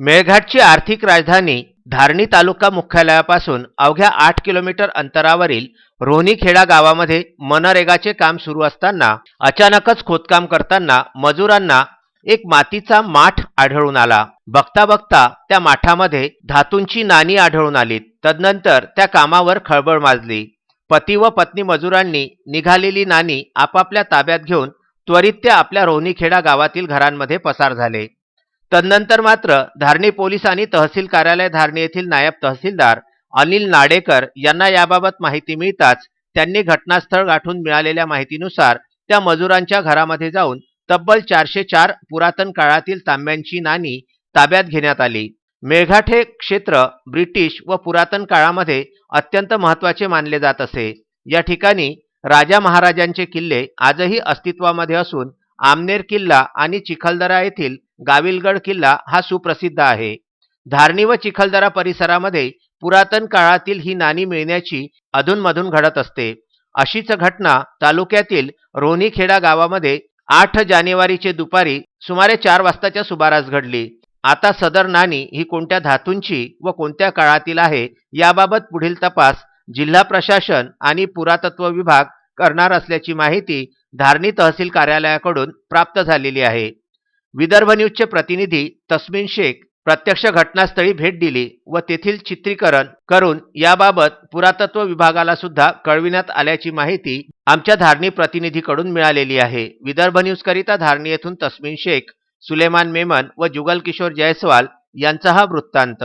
मेळघाटची आर्थिक राजधानी धारणी तालुका मुख्यालयापासून अवघ्या आठ किलोमीटर अंतरावरील रोहनीखेडा गावामध्ये मनरेगाचे काम सुरू असताना अचानकच खोदकाम करताना मजुरांना एक मातीचा माठ आढळून आला. बघता बघता त्या माठामध्ये धातूंची नाणी आढळून आली तदनंतर त्या कामावर खळबळ माजली. पती व पत्नी मजुरांनी निघालेली नाणी आपापल्या ताब्यात घेऊन त्वरित ते आपल्या रोहनीखेडा गावातील घरांमध्ये पसार झाले. तदनंतर मात्र धारणी पोलिसांनी आणि तहसील कार्यालय धारणी येथील नायब तहसीलदार अनिल नाडेकर यांना याबाबत माहिती मिळताच त्यांनी घटनास्थळ गाठून मिळालेल्या माहितीनुसार त्या मजुरांच्या घरामध्ये जाऊन तब्बल चारशे चार पुरातन काळातील तांब्यांची नाणी ताब्यात घेण्यात आली. मेळघाट हे क्षेत्र ब्रिटिश व पुरातन काळामध्ये अत्यंत महत्त्वाचे मानले जात असे. या ठिकाणी राजा महाराजांचे किल्ले आजही अस्तित्वामध्ये असून आमनेर किल्ला आणि चिखलदरा येथील गाविलगड किल्ला हा सुप्रसिद्ध आहे. धारणी व चिखलदरा परिसरामध्ये पुरातन काळातील ही नाणी मिळण्याची अधूनमधून घडत असते. अशीच घटना तालुक्यातील रोहनीखेडा गावामध्ये आठ जानेवारीचे दुपारी सुमारे चार वाजताच्या सुमारास घडली. आता सदर नाणी ही कोणत्या धातूंची व कोणत्या काळातील आहे याबाबत पुढील तपास जिल्हा प्रशासन आणि पुरातत्व विभाग करणार असल्याची माहिती धारणी तहसील कार्यालयाकडून प्राप्त झालेली आहे. विदर्भ न्यूजचे प्रतिनिधी तस्मिन शेख प्रत्यक्ष घटनास्थळी भेट दिली व तेथील चित्रीकरण करून याबाबत पुरातत्व विभागाला सुद्धा कळविण्यात आल्याची माहिती आमच्या धारणी प्रतिनिधीकडून मिळालेली आहे. विदर्भ न्यूजकरिता धारणी येथून तस्मिन शेख सुलेमान मेमन व जुगल किशोर जयस्वाल यांचा हा वृत्तांत.